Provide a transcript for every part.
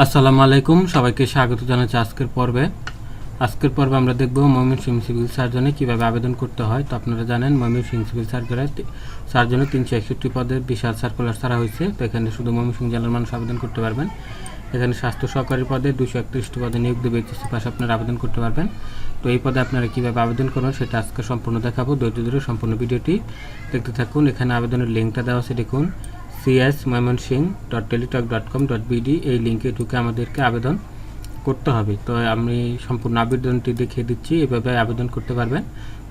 আসসালামু আলাইকুম, সবাইকে স্বাগত জানাচ্ছি আজকের পর্বে। আজকের পর্বে আমরা দেখব ময়মনসিংহ সিভিল সার্জনে কীভাবে আবেদন করতে হয়। তো আপনারা জানেন, ময়মনসিংহ সিভিল সার্জনে সার্জনে তিনশো একষট্টি পদে বিশাল সার্কুলার ছাড়া হয়েছে। তো এখানে শুধু ময়মনসিংহ জেলার মানুষ আবেদন করতে পারবেন। এখানে স্বাস্থ্য সহকারী পদে দুশো একত্রিশটি পদে নিয়োগ দেবে পাশে আপনারা আবেদন করতে পারবেন। তো এই পদে আপনারা কীভাবে আবেদন করবেন সেটা আজকে সম্পূর্ণ দেখাবো। ধৈর্য ধরে সম্পূর্ণ ভিডিওটি দেখতে থাকুন। এখানে আবেদনের লিঙ্কটা দেওয়া আছে, দেখুন। CS Mymensingh dot teletalk dot com dot BD এই লিঙ্কে ঢুকে আমাদেরকে আবেদন করতে হবে। তো আমি সম্পূর্ণ আবেদনটি দেখিয়ে দিচ্ছি, এভাবে আবেদন করতে পারবেন।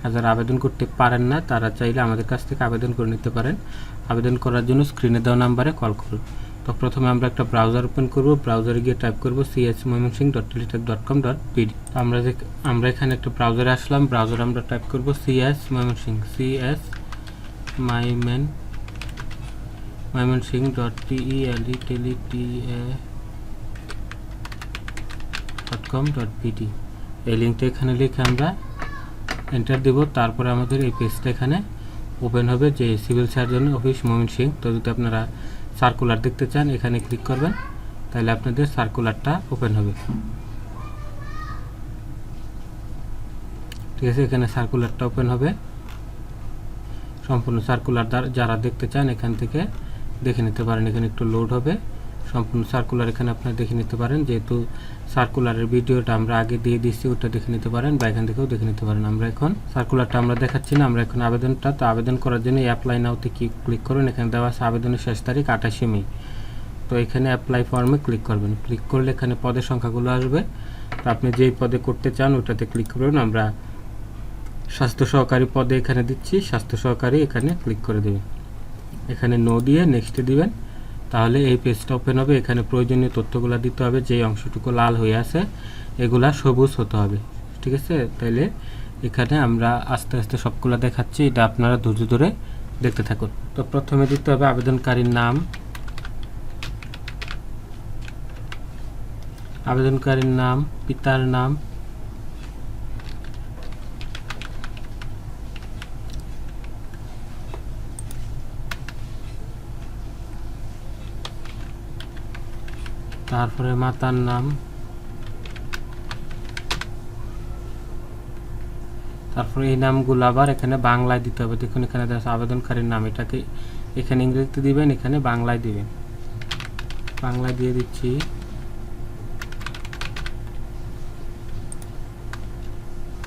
আর যারা আবেদন করতে পারেন না, তারা চাইলে আমাদের কাছ থেকে আবেদন করে নিতে পারেন। আবেদন করার জন্য স্ক্রিনে দেওয়া নাম্বারে কল করুন। তো প্রথমে আমরা একটা ব্রাউজার ওপেন করব। ব্রাউজারে গিয়ে টাইপ করব CS Mymensingh dot teletalk dot com dot BD তো আমরা যে, আমরা এখানে একটা ব্রাউজারে আসলাম। ব্রাউজারে আমরা টাইপ করব CS Mymensingh CS Mymen Mymensingh dot T E L E tele T A dot com dot BD এই লিঙ্কটা এখানে লিখে আমরা এন্টার দেব। তারপরে আমাদের এই পেজটা এখানে ওপেন হবে, যে সিভিল সার্জন অফিস ময়মনসিং তো যদি আপনারা সার্কুলার দেখতে চান, এখানে ক্লিক করবেন, তাহলে আপনাদের সার্কুলারটা ওপেন হবে। ঠিক আছে, এখানে সার্কুলারটা ওপেন হবে। সম্পূর্ণ সার্কুলার যারা দেখতে চান, এখান থেকে দেখে নিতে পারেন, এখানে একটু লোড হবে। সম্পূর্ণ সার্কুলার এখানে আপনারা দেখে নিতে পারেন। যেহেতু সার্কুলারের ভিডিওটা আমরা আগে দিয়ে দিচ্ছি ওটা দেখে নিতে পারেন বা এখান থেকেও দেখে নিতে পারেন। আমরা এখন সার্কুলারটা আমরা দেখাচ্ছি না, আমরা এখন আবেদনটা, তো আবেদন করার জন্য অ্যাপ্লাই নাওতে কি ক্লিক করুন, এখানে দেওয়া আছে আবেদনের শেষ তারিখ আঠাশে মে। তো এখানে অ্যাপ্লাই ফর্মে ক্লিক করবেন। ক্লিক করলে এখানে পদের সংখ্যাগুলো আসবে। তো আপনি যেই পদে করতে চান, ওটাতে ক্লিক করুন। আমরা স্বাস্থ্য সহকারী পদে এখানে দিচ্ছি, স্বাস্থ্য সহকারী এখানে ক্লিক করে দেবেন এখানে নো দিয়ে নেক্সটে দিবেন। তাহলে এই পেজটা ওপেন হবে। এখানে প্রয়োজনীয় তথ্যগুলো দিতে হবে। যে অংশটুকু লাল হয়ে আছে, এগুলা সবুজ হতে হবে। ঠিক আছে? তাইলে এখানে আমরা আস্তে আস্তে সবগুলো দেখাচ্ছি। এটা আপনারা ধৈর্য ধরে দেখতে থাকুন। তো প্রথমে দিতে হবে আবেদনকারীর নাম। আবেদনকারীর নাম, পিতার নাম তারপরে মাতার নাম। তারপরে এই নামগুলো আবার এখানে বাংলায় দিতে হবে। দেখুন, এখানে আবেদনকারীর নাম। এটাকে এখানে ইংরেজিতে দিবেন, এখানে বাংলায় দিবেন। বাংলায় দিয়ে দিচ্ছি।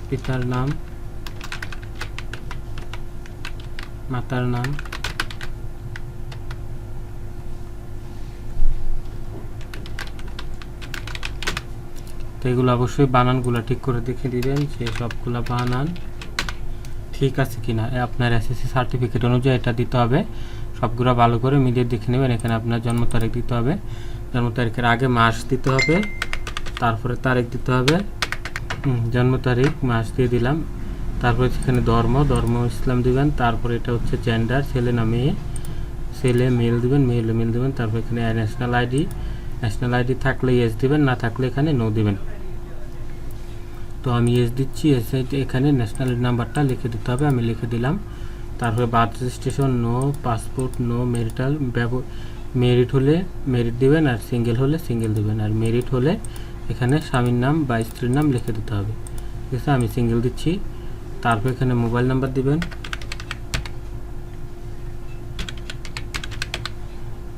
পিতার নাম, মাতার নাম। তো এগুলো অবশ্যই বানানগুলো ঠিক করে দেখে দিবেন যে সবগুলো বানান ঠিক আছে কিনা। আপনার এসএসসি সার্টিফিকেট অনুযায়ী এটা দিতে হবে। সবগুলো ভালো করে মিলিয়ে দেখে নেবেন, এখানে আপনার জন্ম তারিখ দিতে হবে। জন্ম তারিখের আগে মাস দিতে হবে, তারপরে তারিখ দিতে হবে। জন্ম তারিখ, মাস দিয়ে দিলাম। তারপরে সেখানে ধর্ম ধর্ম ইসলাম দিবেন, তারপরে এটা হচ্ছে জেন্ডার ছেলে না মেয়ে। ছেলে মেল দিবেন মেল মেল দিবেন, তারপর এখানে ন্যাশনাল আইডি ন্যাশনাল আইডি থাকলে ইয়েস দিবেন, না থাকলে এখানে নো দিবেন। তো আমি এস দিচ্ছি এস এখানে ন্যাশনাল নাম্বারটা লিখে দিতে হবে, আমি লিখে দিলাম। তারপরে birth registration no passport no marital married হলে মেরিট দিবেন আর সিঙ্গেল হলে সিঙ্গেল দিবেন। আর মেরিট হলে এখানে স্বামীর নাম বা স্ত্রীর নাম লিখে দিতে হবে। ঠিক আছে, আমি সিঙ্গেল দিচ্ছি। তারপর এখানে মোবাইল নাম্বার দিবেন।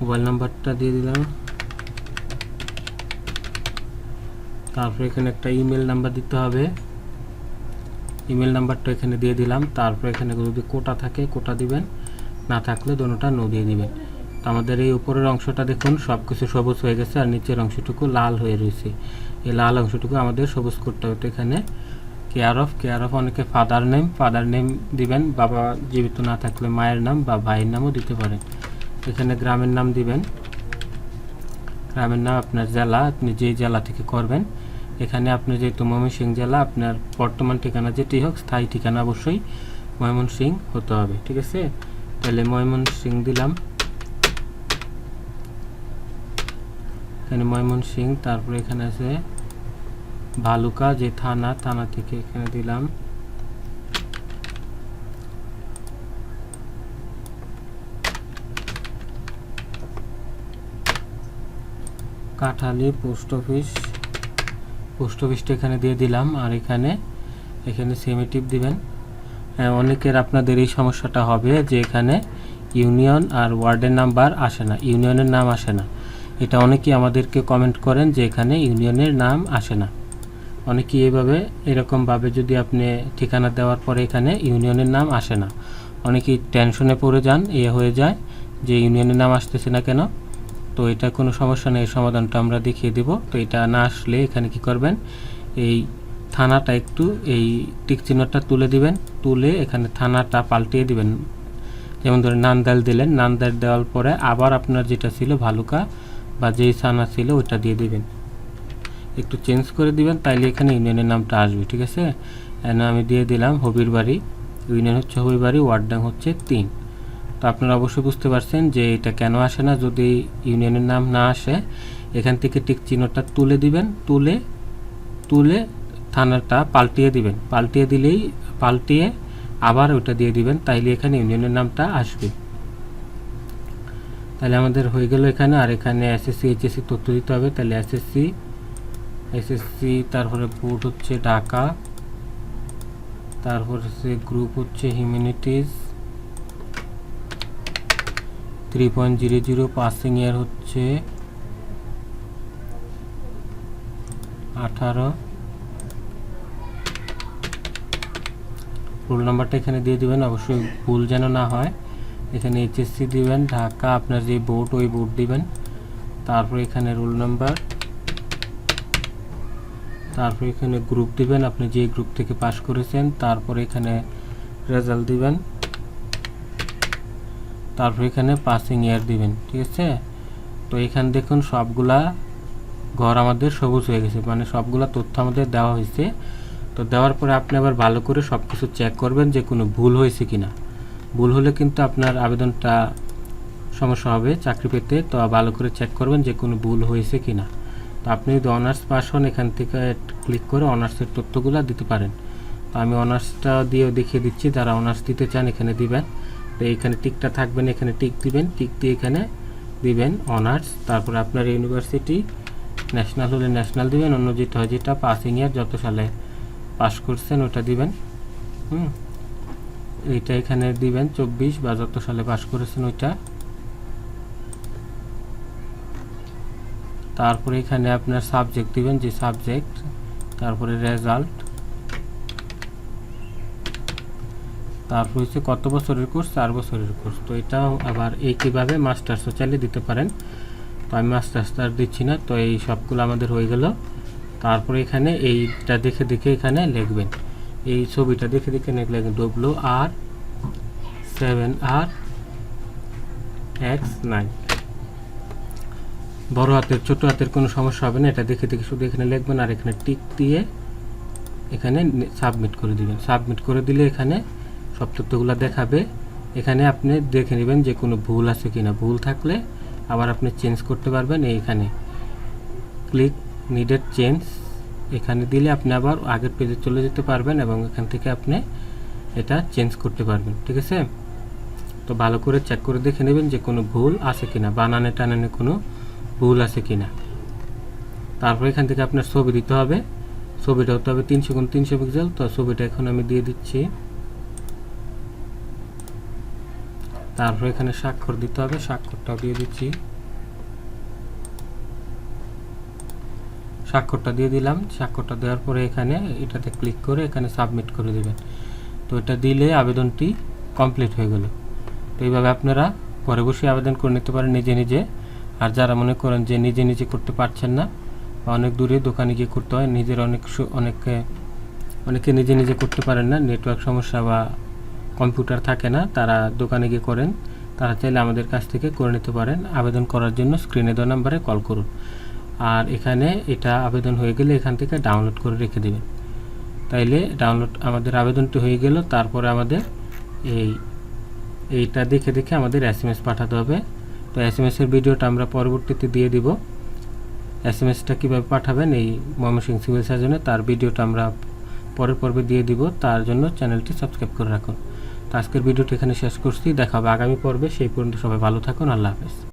মোবাইল নাম্বারটা দিয়ে দিলাম। তারপর এখানে একটা ইমেল নাম্বার দিতে হবে। ইমেল নাম্বারটা এখানে দিয়ে দিলাম। তারপর এখানে যদি কোটা থাকে, কোটা দিবেন। না থাকলে দোনোটা নো দিয়ে দিবেন। তো আমাদের এই উপরের অংশটা দেখুন সব কিছু সবুজ হয়ে গেছে আর নিচের অংশটুকু লাল হয়ে রয়েছে। এই লাল অংশটুকু আমাদের সবুজ করতে হবে। তো এখানে কেয়ার অফ কেয়ার অফ অনেকে ফাদার নেম ফাদার নেম দিবেন। বাবা জীবিত না থাকলে মায়ের নাম বা ভাইয়ের নামও দিতে পারেন। এখানে গ্রামের নাম দিবেন। গ্রামের নাম আপনার জেলা, আপনি যেই জেলা থেকে করবেন এখানে আপনি যেহেতু ময়মনসিংহ জেলা, আপনার বর্তমান ঠিকানা যেটি হোক, স্থায়ী ঠিকানা অবশ্যই ময়মনসিংহ হতে হবে, ঠিক আছে? তাহলে ময়মনসিংহ দিলাম। এখানে ময়মনসিংহ, তারপরে এখানে আছে ভালুকা যে থানা থানা থেকে এখানে দিলাম। Kathali post office. পোস্ট অফিসটা এখানে দিয়ে দিলাম আর এখানে এখানে সেমিটিভ দিবেন। হ্যাঁ, অনেকের আপনাদের এই সমস্যাটা হবে যে এখানে ইউনিয়ন আর ওয়ার্ডের নাম্বার আসে না ইউনিয়নের নাম আসে না। এটা অনেকেই আমাদেরকে কমেন্ট করেন যে এখানে ইউনিয়নের নাম আসে না। অনেকেই এইভাবে এরকমভাবে যদি আপনি ঠিকানা দেওয়ার পরে এখানে ইউনিয়নের নাম আসে না। অনেকেই টেনশনে পড়ে যান এ হয়ে যায় যে ইউনিয়নের নাম আসতেছে না কেন। তো এটা কোনো সমস্যা নেই সমাধানটা আমরা দেখিয়ে দেব। তো এটা না আসলে এখানে কি করবেন, এই থানাটা একটু এই টিক চিহ্নটা তুলে দিবেন, তুলে এখানে থানাটা পাল্টিয়ে দিবেন। যেমন ধরেন নান্দাল দিলেন নান্দাল দেওয়ার পরে আবার আপনার যেটা ছিল ভালুকা বা যেই থানা ছিল ওইটা দিয়ে দিবেন। একটু চেঞ্জ করে দিবেন, তাইলে এখানে ইউনিয়নের নামটা আসবে, ঠিক আছে? আমি দিয়ে দিলাম হবির বাড়ি ইউনিয়ন হচ্ছে হবির বাড়ি ওয়ার্ড হচ্ছে তিন। তো আপনারা অবশ্যই বুঝতে পারছেন যে এটা কেন আসে না, যদি ইউনিয়নের নাম না আসে, এখান থেকে টিক চিহ্নটা তুলে দিবেন, তুলে তুলে থানাটা পাল্টিয়ে দিবেন। পাল্টিয়ে দিলেই পাল্টিয়ে আবার ওটা দিয়ে দিবেন, তাইলে এখানে ইউনিয়নের নামটা আসবে। তাহলে আমাদের হয়ে গেল এখানে, আর এখানে এসএসসি, এইচএসসি তথ্য দিতে হবে। তাহলে এসএসসি এসএসসি, তারপরে বোর্ড হচ্ছে ঢাকা, তারপর হচ্ছে গ্রুপ হচ্ছে humanities three point zero zero passing year হচ্ছে আঠারো। রোল নাম্বারটা এখানে দিয়ে দিবেন, অবশ্যই ভুল যেন না হয়। এখানে এইচএসসি দিবেন, ঢাকা আপনার যে বোর্ড ওই বোর্ড দিবেন। তারপর এখানে রোল নাম্বার তারপর এখানে গ্রুপ দিবেন, আপনি যে গ্রুপ থেকে পাশ করেছেন, তারপর এখানে রেজাল্ট দিবেন। তারপর এখানে পাসিং ইয়ার দিবেন, ঠিক আছে? তো এখানে দেখুন সবগুলা ঘর আমাদের সবুজ হয়ে গেছে মানে সবগুলা তথ্য আমাদের দেওয়া হয়েছে। তো দেওয়ার পরে আপনি আবার ভালো করে সব কিছু চেক করবেন যে কোনো ভুল হয়েছে কিনা। ভুল হলে কিন্তু আপনার আবেদনটা সমস্যা হবে চাকরি পেতে, তো ভালো করে চেক করবেন যে কোনো ভুল হয়েছে কিনা। তো আপনি যদি অনার্স পাস হন, এখান থেকে ক্লিক করে অনার্সের তথ্যগুলো দিতে পারেন। তো আমি অনার্সটা দিয়েও দেখিয়ে দিচ্ছি, যারা অনার্স দিতে চান এখানে দিবেন। তো এখানে টিকটা থাকবেন, এখানে টিক দিবেন, টিক দিয়ে এখানে দিবেন অনার্স তারপরে আপনার ইউনিভার্সিটি ন্যাশনাল হলে ন্যাশনাল দিবেন, অন্য যেটা হয় যেটা পাসিং ইয়ার যত সালে পাস করছেন ওটা দিবেন, হুম? এইটা এখানে দিবেন চব্বিশ বা যত সালে পাস করেছেন ওইটা। তারপরে এখানে আপনার সাবজেক্ট দিবেন, যে সাবজেক্ট তারপরে রেজাল্ট তারপর হচ্ছে কত বছরের কোর্স চার বছরের কোর্স তো এটাও আবার একইভাবে মাস্টার্সও চাইলে দিতে পারেন। তো আমি মাস্টার্স আর দিচ্ছি না, তো এই সবগুলো আমাদের হয়ে গেল। তারপরে এখানে এইটা দেখে দেখে এখানে লিখবেন। এই ছবিটা দেখে দেখে লিখবেন W R seven R X nine বড় হাতের, ছোট হাতের কোনো সমস্যা হবে না, এটা দেখে দেখে শুধু এখানে লিখবেন আর এখানে টিক দিয়ে এখানে সাবমিট করে দিবেন। সাবমিট করে দিলে এখানে সব তথ্যগুলো দেখাবে। এখানে আপনি দেখে নেবেন যে কোনো ভুল আছে কি না ভুল থাকলে আবার আপনি চেঞ্জ করতে পারবেন এইখানে। ক্লিক নিডেড চেঞ্জ এখানে দিলে আপনি আবার আগের পেজে চলে যেতে পারবেন এবং এখান থেকে আপনি এটা চেঞ্জ করতে পারবেন। ঠিক আছে? তো ভালো করে চেক করে দেখে নেবেন যে কোনো ভুল আছে কিনা। বানানে টানানে কোনো ভুল আছে কিনা। তারপর এখান থেকে আপনার ছবি দিতে হবে। ছবিটা হতে হবে তিনশো গুণ তিনশো পিক্সেল তো ছবিটা এখন আমি দিয়ে দিচ্ছি। তারপর এখানে স্বাক্ষর দিতে হবে, স্বাক্ষরটাও দিয়ে দিচ্ছি। স্বাক্ষরটা দিয়ে দিলাম, স্বাক্ষরটা দেওয়ার পরে এখানে এটাতে ক্লিক করে এখানে সাবমিট করে দেবেন। তো এটা দিলে আবেদনটি কমপ্লিট হয়ে গেল। তো এইভাবে আপনারা ঘরে বসে আবেদন করে নিতে পারেন নিজে নিজে। আর যারা মনে করেন যে নিজে নিজে করতে পারছেন না বা অনেক দূরে দোকানে গিয়ে করতে হয়, নিজের অনেক অনেকে অনেকে নিজে নিজে করতে পারেন না, নেটওয়ার্ক সমস্যা বা কম্পিউটার থাকে না, তারা দোকানে গিয়ে করেন। তারা চাইলে আমাদের কাছ থেকে করে নিতে পারেন। আবেদন করার জন্য স্ক্রিনে দেওয়া নাম্বারে কল করুন। আর এখানে এটা আবেদন হয়ে গেলে এখান থেকে ডাউনলোড করে রেখে দেবেন। তাইলে ডাউনলোড আমাদের আবেদনটি হয়ে গেল। তারপরে আমাদের এই, এইটা দেখে দেখে আমাদের এস এম এস পাঠাতে হবে। তো এস এম এসের ভিডিওটা আমরা পরবর্তীতে দিয়ে দিব। এস এম এসটা কীভাবে পাঠাবেন, এই ময়মনসিংহ সিভিল সার্জনে তার ভিডিওটা আমরা পরের পর্বে দিয়ে দিব। তার জন্য চ্যানেলটি সাবস্ক্রাইব করে রাখুন। তো আজকের ভিডিওটি এখানে শেষ করছি। দেখা হবে আগামী পর্বে। সেই পর্যন্ত সবাই ভালো থাকুন। আল্লাহ হাফেজ।